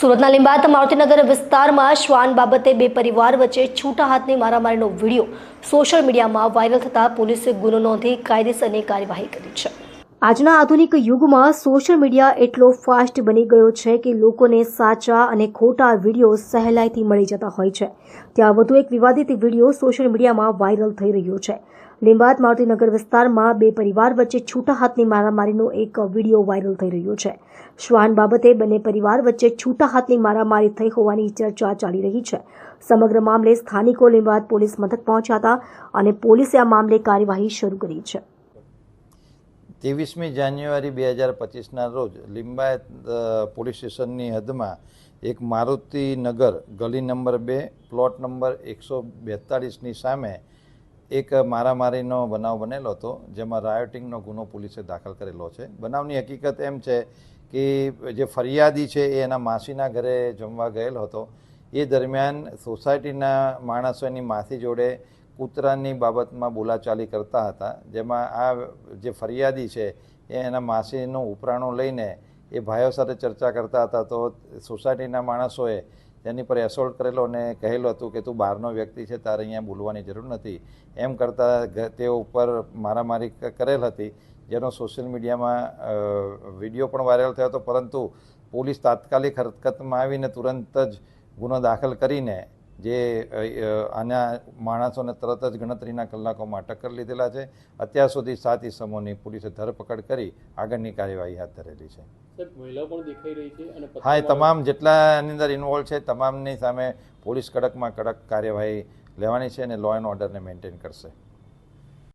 સુરતના લીંબાત મારુતિનગર વિસ્તારમાં શ્વાન બાબતે બે પરિવાર વચ્ચે છૂટા હાથની મારામારીનો વીડિયો સોશિયલ મીડિયામાં વાયરલ થતાં પોલીસે ગુનો નોંધી કાયદેસરની કાર્યવાહી કરી છે. આજના આધુનિક યુગમાં સોશિયલ મીડિયા એટલો ફાસ્ટ બની ગયો છે કે લોકોને સાચા અને ખોટા વીડિયો સહેલાઈથી મળી જતા હોય છે. ત્યાં વધુ એક વિવાદિત વીડિયો સોશિયલ મીડિયામાં વાયરલ થઈ રહ્યો છે. લીંબાત મારુતિનગર વિસ્તારમાં બે પરિવાર વચ્ચે છૂટા હાથની મારામારીનો એક વીડિયો વાયરલ થઈ રહ્યો છે. શ્વાન બાબતે બંને પરિવાર વચ્ચે છૂટા હાથની મારામારી થઈ હોવાની ચર્ચા ચાલી રહી છે. સમગ્ર મામલે સ્થાનિકો લીંબાયત પોલીસ મથક પહોંચ્યા હતા અને પોલીસે આ મામલે કાર્યવાહી શરૂ કરી છે. ત્રેવીસમી જાન્યુઆરી બે હજાર પચીસના રોજ લિંબાયત પોલીસ સ્ટેશનની હદમાં એક મારુતિ નગર ગલી નંબર બે, પ્લોટ નંબર એકસો બેતાળીસની સામે એક મારામારીનો બનાવ બનેલો હતો, જેમાં રાયોટિંગનો ગુનો પોલીસે દાખલ કરેલો છે. બનાવની હકીકત એમ છે કે જે ફરિયાદી છે એ એના માસીના ઘરે જમવા ગયેલો હતો. એ દરમિયાન સોસાયટીના માણસો એની માસી જોડે કૂતરાની બાબતમાં બોલાચાલી કરતા હતા, જેમાં આ જે ફરિયાદી છે, એ એના માસીનું ઉપરાણો લઈને એ ભાઈઓ સાથે ચર્ચા કરતા હતા. તો સોસાયટીના માણસોએ તેની પર એસોલ્ટ કરેલો અને કહેલું હતું કે, તું બહારનો વ્યક્તિ છે, તારે અહીંયા બોલવાની જરૂર નથી. એમ કરતાં તે ઉપર મારામારી કરેલ હતી, જેનો સોશિયલ મીડિયામાં વીડિયો પણ વાયરલ થયો હતો. પરંતુ પોલીસ તાત્કાલિક હરકતમાં આવીને તુરંત જ ગુનો દાખલ કરીને જે આના માણસોને તરત જ ગણતરીના કલાકોમાં અટક કરી લીધેલા છે. અત્યાર સુધી સાત ઇસમોની પોલીસે ધરપકડ કરી આગળની કાર્યવાહી હાથ ધરેલી છે. હા એ તમામ જેટલા આની અંદર ઇન્વોલ્વ છે તમામની સામે પોલીસ કડકમાં કડક કાર્યવાહી લેવાની છે અને લો એન્ડ ઓર્ડરને મેન્ટેન કરશે.